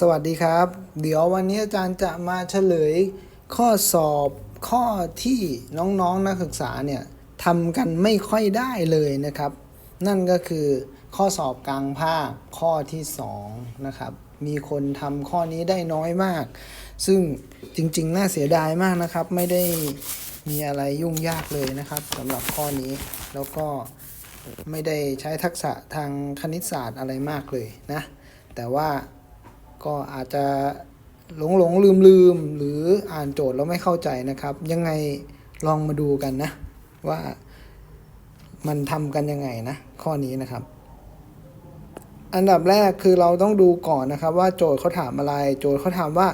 สวัสดีครับ เดี๋ยววันนี้อาจารย์จะมาเฉลยข้อสอบข้อที่น้องๆนนักศึกษาเนี่ยทำกันไม่ค่อยได้เลยนะครับ นั่นก็คือข้อสอบกลางภาคข้อที่2นะครับมีคนทำข้อนี้ได้น้อยมาก ซึ่งจริงๆ น่าเสียดายมากนะครับ ไม่ได้มีอะไรยุ่งยากเลยนะครับสำหรับข้อนี้แล้วก็ไม่ได้ใช้ทักษะทางคณิตศาสตร์อะไรมากเลยนะ แต่ว่า ก็อาจจะหลงหลงลืมลืมหรืออ่านโจทย์แล้วไม่เข้าใจนะครับ ยังไงลองมาดูกันนะ ว่ามันทำกันยังไงนะ ข้อนี้นะครับ อันดับแรกคือเราต้องดูก่อนนะครับ ว่าโจทย์เขาถามอะไร โจทย์เขาถามว่า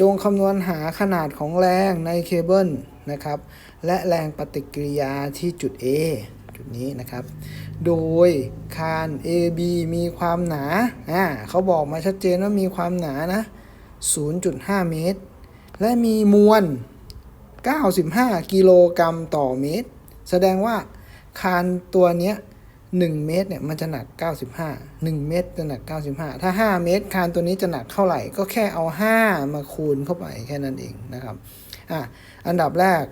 จงคำนวณหาขนาดของแรงในเคเบิลนะครับ และแรงปฏิกิริยาที่จุด A จุดนี้นะครับ โดยคาน AB มีความหนาอ่าเขาบอกมาชัดเจนว่ามีความหนานะ 0.5 เมตร และมีมวล 95 กิโลกรัมต่อเมตร แสดงว่าคานตัวเนี้ย1เมตรเนี่ยมันจะหนัก 95 1 เมตรจะหนัก 95 ถ้า 5 เมตร คานตัวนี้จะหนักเท่าไหร่ ก็แค่เอา 5 มาคูณเข้าไปแค่นั้นเองนะครับอะอันดับแรก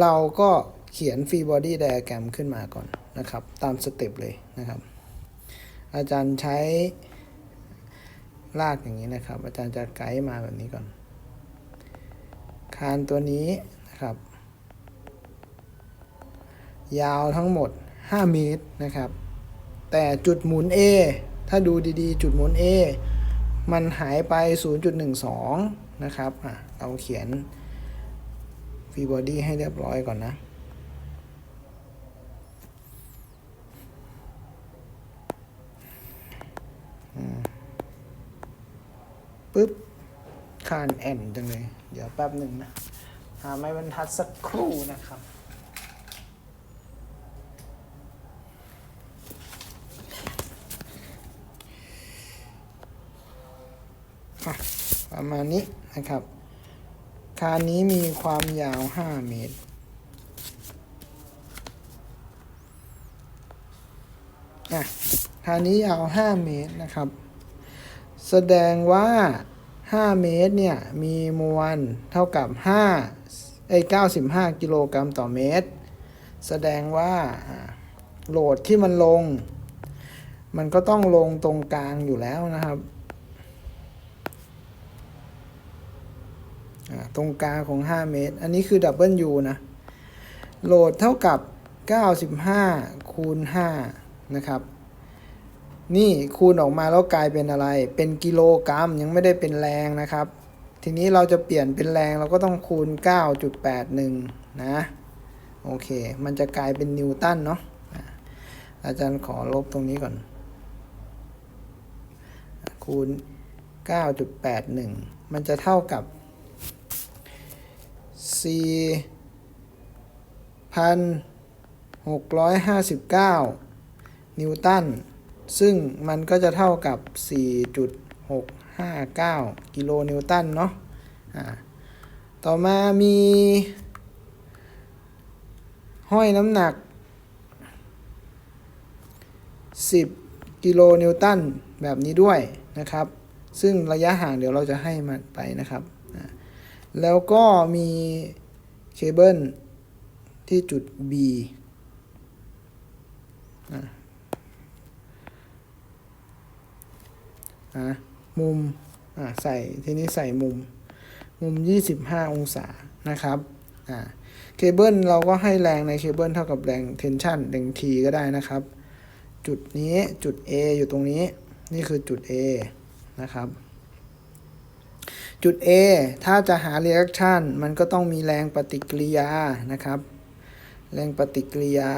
เราก็ เขียนฟรีบอดี้ไดอะแกรมขึ้นมาก่อนนะครับ ตามสเต็ปเลยนะครับ อาจารย์ใช้ลากอย่างนี้นะครับ อาจารย์จะไกด์มาแบบนี้ก่อน คานตัวนี้นะครับ ยาวทั้งหมด 5 เมตรนะครับ แต่จุดหมุน A ถ้าดูดีๆ จุดหมุน A มันหายไป 0.12 นะครับ อะ เราเขียนฟรีบอดี้ให้เรียบร้อยก่อนนะ ปึ๊บคานแอนจังเลย เดี๋ยวแป๊บหนึ่งนะ หาไม้บรรทัดสักครู่นะครับประมาณนี้นะครับ คานนี้มีความยาว 5 เมตร อะคานนี้ยาว 5 เมตรนะครับ แสดงว่า 5 เมตรเนี่ย มีมวลเท่ากับ5ไอ้95 กิโลกรัมต่อเมตร แสดงว่าโหลดที่มันลง มันก็ต้องลงตรงกลางอยู่แล้วนะครับตรงกลางของ 5 เมตร อันนี้คือดับเบิลยูนะ โหลดเท่ากับ 95 คูณ 5 นะครับ นี่คูณออกมาแล้วกลายเป็นอะไร เป็นกิโลกรัมยังไม่ได้เป็นแรงนะครับ ทีนี้เราจะเปลี่ยนเป็นแรงเราก็ต้องคูณ 9.81 นะ โอเค มันจะกลายเป็นนิวตันเนาะอะอาจารย์ขอลบตรงนี้ก่อน คูณ 9.81 มันจะเท่ากับ 4,659 นิวตัน ซึ่งมันก็จะเท่ากับ 4.659 กิโลนิวตันเนาะต่อมามี ห้อยน้ำหนัก 10 กิโลนิวตันแบบนี้ด้วยนะครับ ซึ่งระยะห่างเดี๋ยวเราจะให้มันไปนะครับ แล้วก็มีเคเบิลที่จุด B อะมุมอะใส่ทีนี้ใส่มุมมุม 25 องศานะครับอ่าเคเบิลเราก็ให้แรงในเคเบิลเท่ากับแรงเทนชันแรง T ก็ได้นะครับ จุดนี้จุด A อยู่ตรงนี้นี่คือจุด A นะครับจุด A ถ้าจะหา reaction มันก็ต้องมีแรงปฏิกิริยานะครับ แรงปฏิกิริยา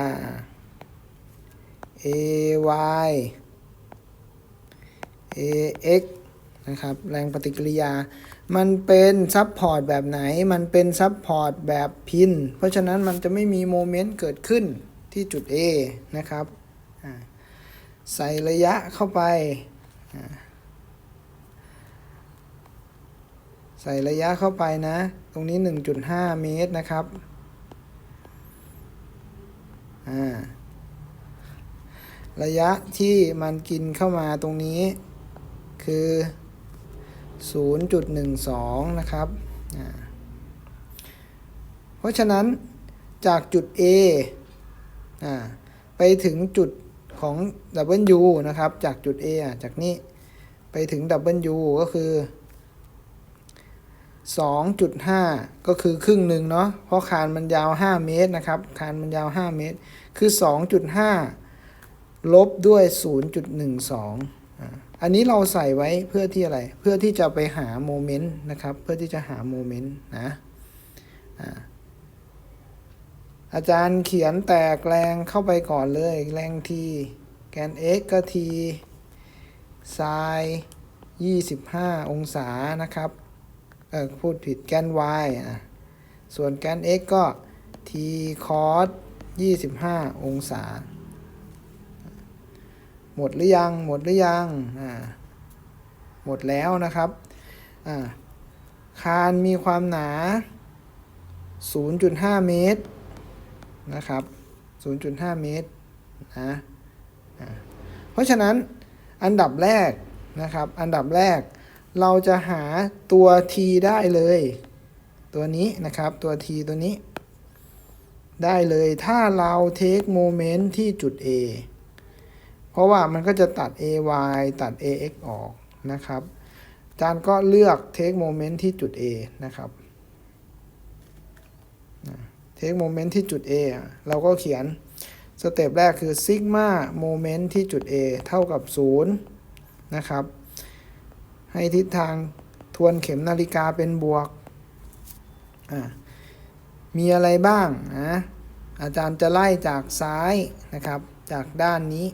AY AX นะครับแรงปฏิกิริยา มันเป็นซับพอร์ตแบบไหน มันเป็นซับพอร์ตแบบพิน เพราะฉะนั้นมันจะไม่มีโมเมนต์เกิดขึ้นที่จุด A นะครับใส่ระยะเข้าไป ใส่ระยะเข้าไปนะ ตรงนี้ 1.5 เมตรนะครับระยะที่มันกินเข้ามาตรงนี้ คือ 0.12 นะครับ เพราะฉะนั้นจากจุด A ไปถึงจุดของ W นะครับ จากจุด A จากนี้ไปถึง W ก็คือ 2.5 ก็คือครึ่งหนึ่งเนาะ เพราะคานมันยาว 5 เมตรนะครับ คานมันยาว 5 เมตร คือ 2.5 ลบด้วย 0.12 อันนี้เราใส่ไว้เพื่อที่อะไร เพื่อที่จะไปหาโมเมนต์นะครับ เพื่อที่จะหาโมเมนต์นะอาจารย์เขียนแตกแรงเข้าไปก่อนเลย แรงทีแกน x ก็ทีไซน์25 องศานะครับ เออพูดผิดแกน y อะ ส่วนแกน x ก็ t cos 25 องศา หมดหรือยัง หมดหรือยังอ่าหมดแล้วนะครับอ่าคานมีความหนา 0.5 เมตรนะครับ 0.5 เมตรนะเพราะฉะนั้นอันดับแรกนะครับ อันดับแรกเราจะหาตัว t ได้เลย ตัวนี้นะครับตัว t ตัวนี้ ได้เลยถ้าเราเทคโมเมนต์ที่จุด A เพราะว่ามันก็จะตัด ay ตัด ax ออกนะครับอาจารย์ก็เลือกเทคโมเมนต์ที่จุด A นะครับเทคโมเมนต์ที่จุด A เราก็เขียนสเต็ปแรกคือซิกมาโมเมนต์ที่จุด A เท่ากับ 0 นะครับ ให้ทิศทางทวนเข็มนาฬิกาเป็นบวก มีอะไรบ้างนะอาจารย์จะไล่จากซ้ายนะครับ จากด้านนี้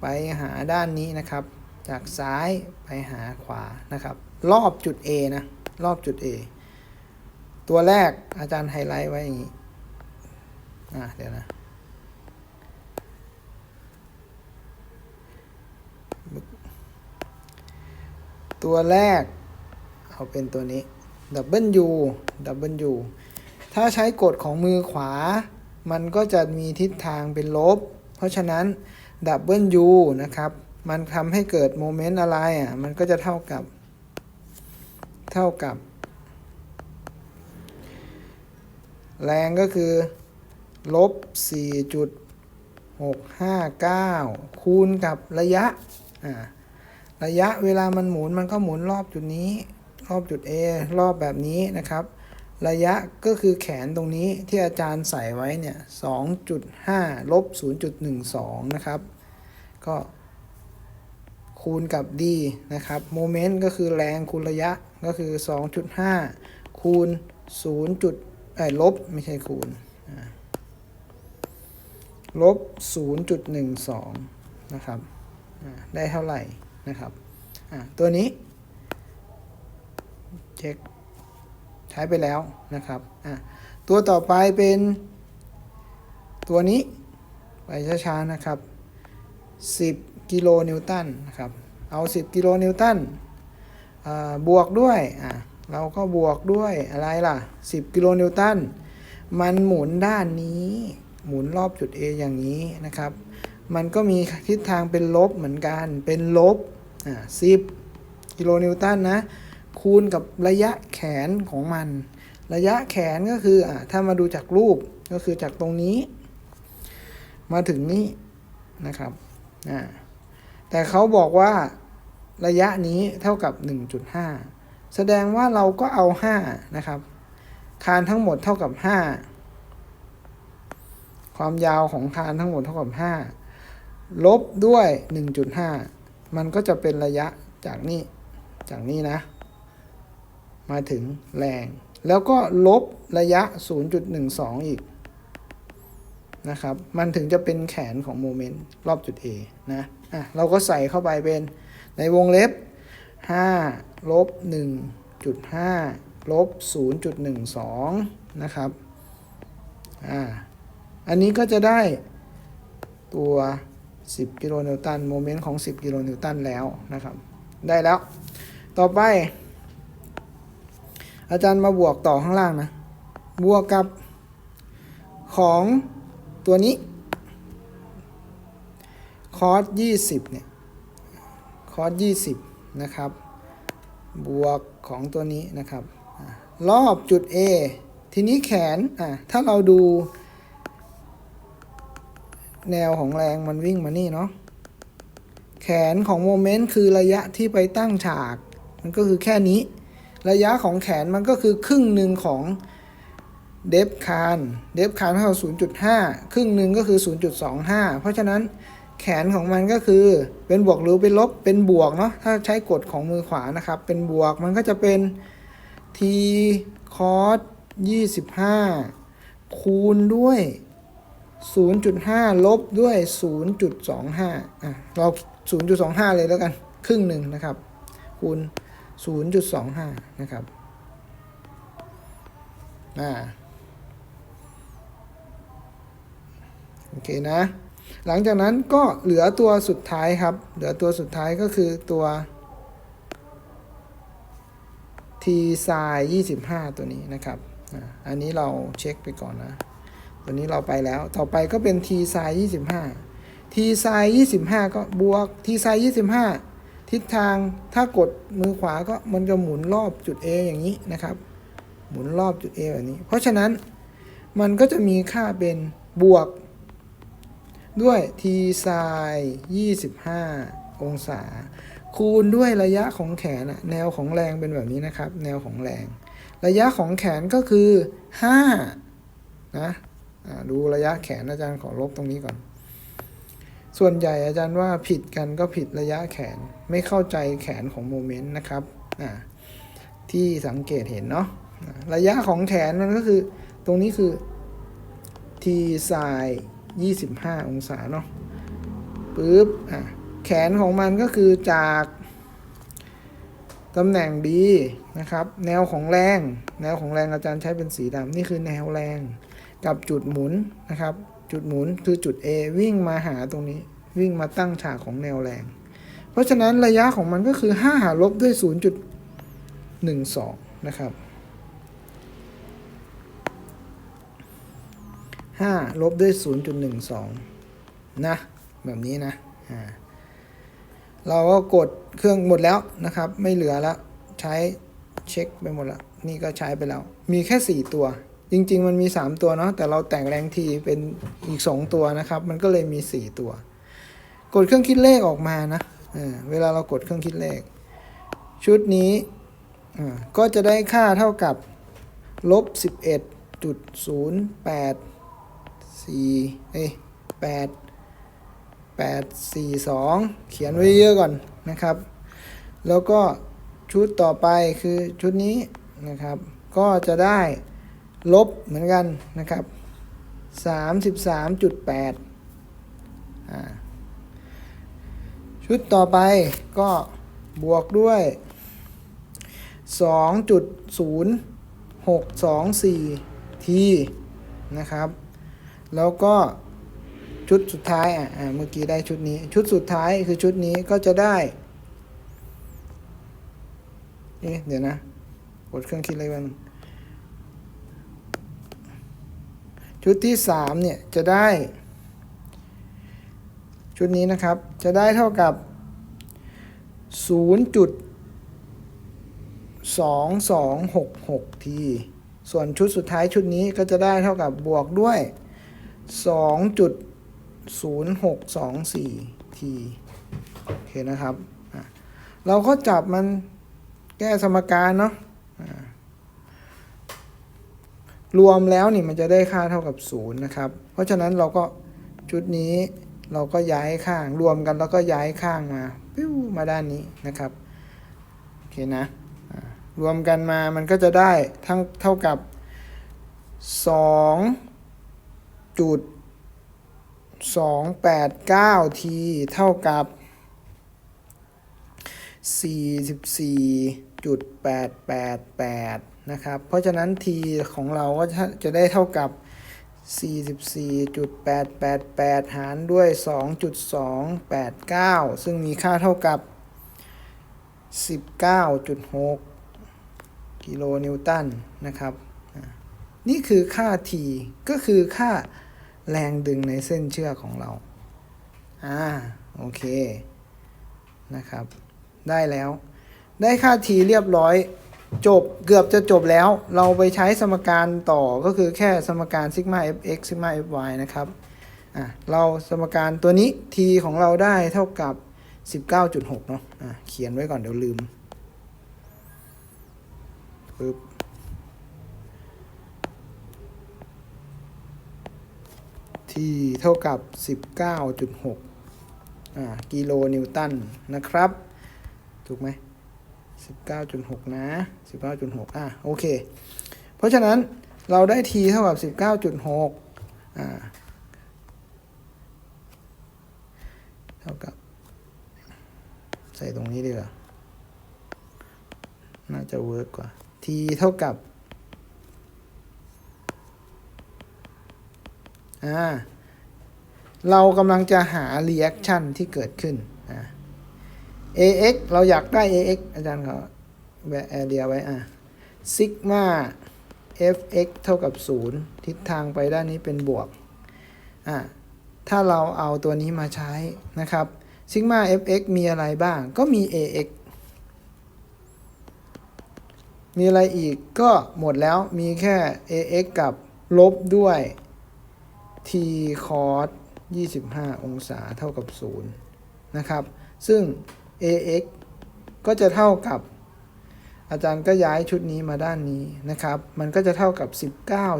ไปหาด้านนี้นะครับ จากซ้ายไปหาขวานะครับ รอบจุด A นะรอบจุด A ตัวแรกอาจารย์ไฮไลท์ไว้อย่างนี้อะเดี๋ยวนะตัวแรกเอาเป็นตัวนี้ W W ถ้าใช้กฎของมือขวา มันก็จะมีทิศทางเป็นลบ เพราะฉะนั้น W นะครับ มันทำให้เกิดโมเมนต์อะไรอะ มันก็จะเท่ากับ เท่ากับ แรงก็คือลบ 4.659 คูณกับระยะ อ่า ระยะเวลามันหมุนมันก็หมุนรอบจุดนี้ รอบจุด A รอบแบบนี้นะครับ ระยะก็คือแขนตรงนี้ที่อาจารย์ใส่ไว้เนี่ย 2.5 ลบ 0.12 นะครับ ก็คูณกับ d นะครับ โมเมนต์ก็คือแรงคูณระยะก็คือ 2.5 คูณ 0. จุดเอ้ลบไม่ใช่คูณ ลบ 0.12 นะครับ ได้เท่าไหร่นะครับ ตัวนี้ เช็ค ใช้ไปแล้วนะครับอะตัวต่อไปเป็นตัวนี้ไปช้าๆนะครับ 10 กิโลนิวตันนะครับ เอา 10 กิโลนิวตันบวกด้วยอะเราก็บวกด้วยอะไรล่ะ 10 กิโลนิวตัน มันหมุนด้านนี้ หมุนรอบจุด A อย่างนี้นะครับ มันก็มีทิศทางเป็นลบเหมือนกัน เป็นลบอ่า10 กิโลนิวตันนะ คูณกับระยะแขนของมัน ระยะแขนก็คืออ่าถ้ามาดูจากรูปก็คือจากตรงนี้ มาถึงนี้นะครับอ่าแต่เขาบอกว่าระยะนี้เท่ากับ 1.5 แสดงว่าเราก็เอา 5 นะครับ คานทั้งหมดเท่ากับ 5 ความยาวของคานทั้งหมดเท่ากับ 5 ลบด้วย 1.5 มันก็จะเป็นระยะจากนี้ จากนี้นะ มาถึงแรง แล้วก็ลบระยะ 0.12 อีกนะครับ มันถึงจะเป็นแขนของโมเมนต์รอบจุด A นะ อะ เราก็ใส่เข้าไปเป็นในวงเล็บ 5 ลบ 1.5 ลบ 0.12 นะครับ อ่า อันนี้ก็จะได้ตัว 10 กิโลนิวตัน โมเมนต์ของ 10 กิโลนิวตันแล้วนะครับ ได้แล้ว ต่อไป อาจารย์มาบวกต่อข้างล่างนะ บวกกับของตัวนี้ คอร์ส20เนี่ย คอร์ส20นะครับ บวกของตัวนี้นะครับ รอบจุด A ทีนี้แขน อะ ถ้าเราดู แนวของแรงมันวิ่งมานี่เนาะ แขนของโมเมนต์คือระยะที่ไปตั้งฉาก มันก็คือแค่นี้ ระยะของแขนมันก็คือครึ่งหนึ่งของเดฟคานเดฟคานเท่ากับ0.5 ครึ่งหนึ่งก็คือ 0.25 เพราะฉะนั้นแขนของมันก็คือเป็นบวกหรือเป็นลบเป็นบวกเนาะถ้าใช้กฎของมือขวานะครับ เป็นบวกมันก็จะเป็น t cos 25 คูณด้วย 0.5 ลบด้วย 0.25อะเรา 0.25 เลยแล้วกัน ครึ่งหนึ่งนะครับ คูณ0.25 0.25 นะครับ อ่า โอเคนะ หลังจากนั้นก็เหลือตัวสุดท้ายครับ เหลือตัวสุดท้ายก็คือตัว t s i 25 ตัวนี้นะครับอ่าอันนี้เราเช็คไปก่อนนะ ตัวนี้เราไปแล้ว ต่อไปก็เป็น t s i 25 t s i 25 ก็บวก t s i 25 ทิศทางถ้ากดมือขวาก็มันจะหมุนรอบจุด A อย่างนี้นะครับ หมุนรอบจุด A แบบนี้ เพราะฉะนั้นมันก็จะมีค่าเป็นบวก ด้วย t sin 25 องศา คูณด้วยระยะของแขนแนวของแรงเป็นแบบนี้นะครับ แนวของแรง ระยะของแขนก็คือ5นะอ่าดูระยะแขนอาจารย์ขอลบตรงนี้ก่อน ส่วนใหญ่อาจารย์ว่าผิดกันก็ผิดระยะแขนไม่เข้าใจแขนของโมเมนต์นะครับที่สังเกตเห็นเนาะระยะของแขนมันก็คือ ตรงนี้คือ t sin 25 องศาเนาะปึ๊บอะแขนของมันก็คือจากตำแหน่ง B นะครับ แนวของแรง แนวของแรงอาจารย์ใช้เป็นสีดำนี่คือแนวแรงกับจุดหมุนนะครับ จุดหมุนคือจุด A วิ่งมาหาตรงนี้ วิ่งมาตั้งฉากของแนวแรง เพราะฉะนั้นระยะของมันก็คือ 5 หารลบด้วย 0.12 นะครับ 5 ลบด้วย 0.12 นะ แบบนี้นะอ่าเราก็กดเครื่องหมดแล้วนะครับ ไม่เหลือแล้ว ใช้เช็คไปหมดแล้ว นี่ก็ใช้ไปแล้ว มีแค่ 4 ตัว จริง ๆ มันมี 3 ตัวเนาะแต่เราแต่งแรงทีเป็นอีก 2 ตัวนะครับ มันก็เลยมี 4 ตัว กดเครื่องคิดเลขออกมานะเเวลาเรากดเครื่องคิดเลข ชุดนี้ก็จะได้ค่าเท่ากับลบ11.08สี่เอ้ยแปดแปดสี่สองเขียนไว้เยอะก่อนนะครับ แล้วก็ชุดต่อไปคือชุดนี้นะครับ ก็จะได้ ลบเหมือนกันนะครับสามสิบสามจุดแปดชุดต่อไปก็บวกด้วยสองจุดศูนย์หกสองสี่ทีนะครับ แล้วก็ชุดสุดท้าย อะเมื่อกี้ได้ชุดนี้ ชุดสุดท้ายคือชุดนี้ก็จะได้เอ๊ะเดี๋ยวนะ กดเครื่องคิดเลขมัน ชุดที่สามเนี่ยจะได้ ชุดนี้นะครับจะได้เท่ากับ 0.2266 ที ส่วนชุดสุดท้ายชุดนี้ก็จะได้เท่ากับบวกด้วย 2.0624 ที โอเคนะครับ เราก็จับมันแก้สมการเนาะ รวมแล้วนี่มันจะได้ค่าเท่ากับ0นะครับ เพราะฉะนั้นเราก็ชุดนี้เราก็ย้ายข้างรวมกันแล้วก็ย้ายข้างมาปิ้วมาด้านนี้นะครับโอเคนะรวมกันมามันก็จะได้ทั้งเท่ากับ2จุด289ทีเท่ากับ 44.888 นะครับ เพราะฉะนั้น t ของเราก็จะได้เท่ากับ 44.888 หารด้วย 2.289 ซึ่งมีค่าเท่ากับ 19.6 กิโลนิวตันนะครับ นี่คือค่า t ก็คือค่าแรงดึงในเส้นเชือกของเรา อ่า โอเค นะครับ ได้แล้ว ได้ค่า t เรียบร้อย จบเกือบจะจบแล้ว เราไปใช้สมการต่อก็คือแค่สมการซิกมา fx ซิกมา fy นะครับอะเราสมการตัวนี้ t ของเราได้เท่ากับ 19.6 เนาะอะเขียนไว้ก่อนเดี๋ยวลืมปึ๊บ t เท่ากับ 19.6อ่ากิโลนิวตันนะครับ ถูกไหม 19.6 นะ 19.6อะโอเค เพราะฉะนั้นเราได้ t เท่ากับ 19.6อ่าเท่ากับ ใส่ตรงนี้ดีกว่า น่าจะเวิร์กกว่า t เท่ากับอ่าเรากำลังจะหา reaction ที่เกิดขึ้นอ่า ax เราอยากได้ ax อาจารย์เขา แบะแอเรียไว้อะ sigma fx เท่ากับ 0 ทิศทางไปด้านนี้เป็นบวกอ่าถ้าเราเอาตัวนี้มาใช้นะครับ sigma fx มีอะไรบ้าง ก็มี ax มีอะไรอีกก็หมดแล้วมีแค่ ax กับลบด้วย t cos 25 องศาเท่ากับ 0 นะครับ ซึ่ง ax ก็จะเท่ากับ อาจารย์ก็ย้ายชุดนี้มาด้านนี้นะครับ มันก็จะเท่ากับ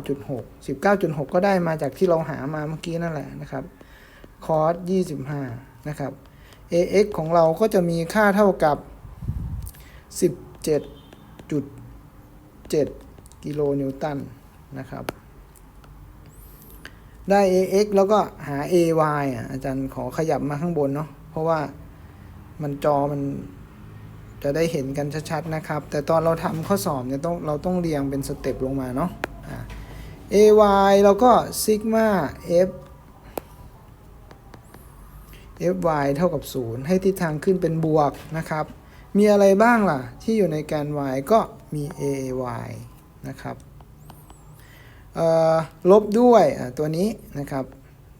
19.6 19.6 ก็ได้มาจากที่เราหามาเมื่อกี้นั่นแหละนะครับ cos 25 นะครับ ax ของเราก็จะมีค่าเท่ากับ 17.7 กิโลนิวตันนะครับ ได้ ax แล้วก็หา ay อะอาจารย์ขอขยับมาข้างบนเนาะ เพราะว่ามันจอมัน จะได้เห็นกันชัดๆนะครับ แต่ตอนเราทำข้อสอบเนี่ยต้องเราต้องเรียงเป็นสเต็ปลงมาเนาะ ay เราก็ sigma f fy เท่ากับ 0 ให้ทิศทางขึ้นเป็นบวกนะครับ มีอะไรบ้างล่ะ ที่อยู่ในแกน y ก็มี ay นะครับลบด้วยตัวนี้นะครับ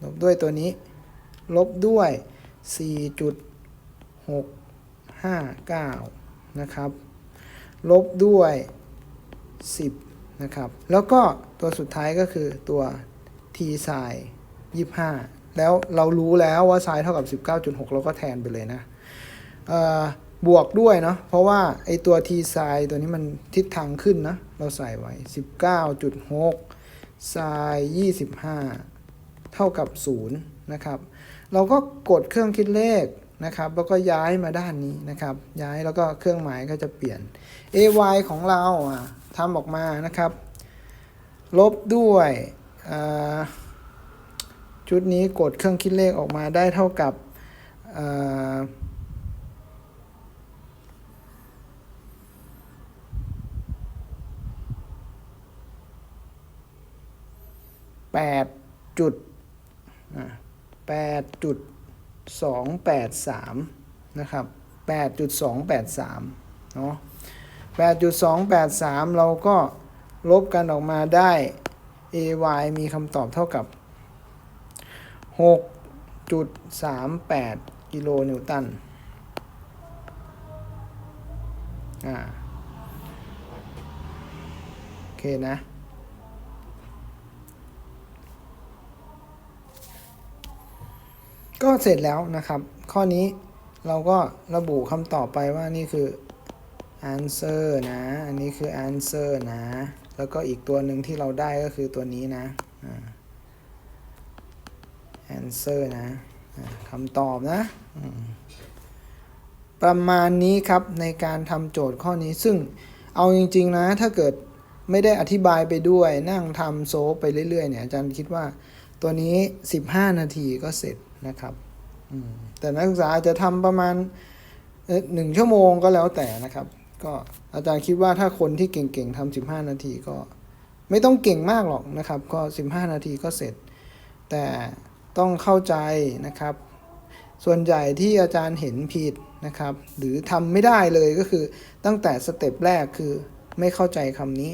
ลบด้วยตัวนี้ ลบด้วย 59 นะครับ ลบด้วย 10 นะครับ แล้วก็ตัวสุดท้ายก็คือตัว t ไซน์25 แล้วเรารู้แล้วว่าไซน์เท่ากับ 19.6 เราก็แทนไปเลยนะบวกด้วยเนาะเพราะว่าไอตัว t ไซน์ตัวนี้มันทิศทางขึ้นนะ เราใส่ไว้ 19.6ไซน์25 เท่ากับ 0 นะครับ เราก็กดเครื่องคิดเลข นะครับ แล้วก็ย้ายมาด้านนี้นะครับ ย้ายแล้วก็เครื่องหมายก็จะเปลี่ยน ay ของเราอะทำออกมานะครับ ลบด้วยชุดนี้กดเครื่องคิดเลขออกมาได้เท่ากับแปดจุดแปดจุด สองแปดสามนะครับแปดจุดสองแปดสามเนาะแปดจุดสองแปดสามเราก็ลบกันออกมาได้ ay มีคำตอบเท่ากับหกจุดสามแปดกิโลนิวตัน อ่า โอเคนะ ก็เสร็จแล้วนะครับ ข้อนี้เราก็ระบุคำตอบไปว่านี่คือ answer นะ อันนี้คือ answer นะ แล้วก็อีกตัวหนึ่งที่เราได้ก็คือตัวนี้นะ answer นะคำตอบนะ ประมาณนี้ครับในการทำโจทย์ข้อนี้ซึ่งเอาจริง ๆ นะ ถ้าเกิดไม่ได้อธิบายไปด้วยนั่งทำโซฟไปเรื่อย ๆ เนี่ยอาจารย์คิดว่าตัวนี้ 15 นาทีก็เสร็จ นะครับแต่นักศึกษาอาจจะทำประมาณหนึ่งชั่วโมงก็แล้วแต่นะครับ ก็อาจารย์คิดว่าถ้าคนที่เก่งๆทำ15นาทีก็ไม่ต้องเก่งมากหรอกนะครับ ก็15นาทีก็เสร็จ แต่ต้องเข้าใจนะครับ ส่วนใหญ่ที่อาจารย์เห็นผิดนะครับ หรือทำไม่ได้เลยก็คือตั้งแต่สเต็ปแรกคือไม่เข้าใจคำนี้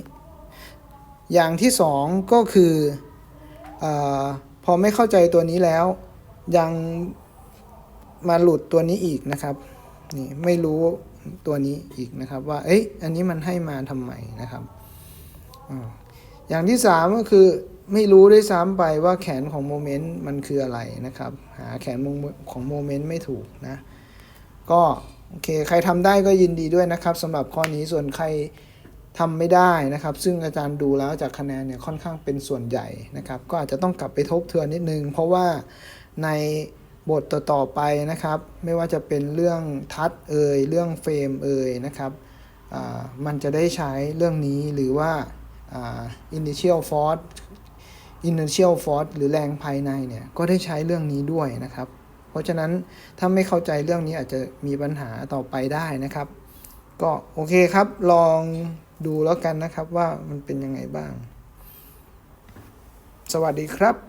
อย่างที่สองก็คืออพอไม่เข้าใจตัวนี้แล้ว ยังมาหลุดตัวนี้อีกนะครับนี่ไม่รู้ตัวนี้อีกนะครับ ว่า เอ๊ะอันนี้มันให้มาทำไมนะครับอาอย่างที่สามก็คือไม่รู้ด้วยซ้ำไปว่าแขนของโมเมนต์มันคืออะไรนะครับ หาแขนของโมเมนต์ไม่ถูกนะ ก็โอเคใครทำได้ก็ยินดีด้วยนะครับสำหรับข้อนี้ส่วนใครทำไม่ได้นะครับ ซึ่งอาจารย์ดูแล้วจากคะแนนเนี่ยค่อนข้างเป็นส่วนใหญ่นะครับ ก็อาจจะต้องกลับไปทบทวนนิดนึง เพราะว่า ในบทต่อๆไปนะครับ ไม่ว่าจะเป็นเรื่องทัดเอ่ยเรื่องเฟรมเอ่ยนะครับมันจะได้ใช้เรื่องนี้หรือว่าอ่า initial force inertial force หรือแรงภายในเนี่ยก็ได้ใช้เรื่องนี้ด้วยนะครับ เพราะฉะนั้นถ้าไม่เข้าใจเรื่องนี้อาจจะมีปัญหาต่อไปได้นะครับ ก็โอเคครับลองดูแล้วกันนะครับว่ามันเป็นยังไงบ้าง สวัสดีครับ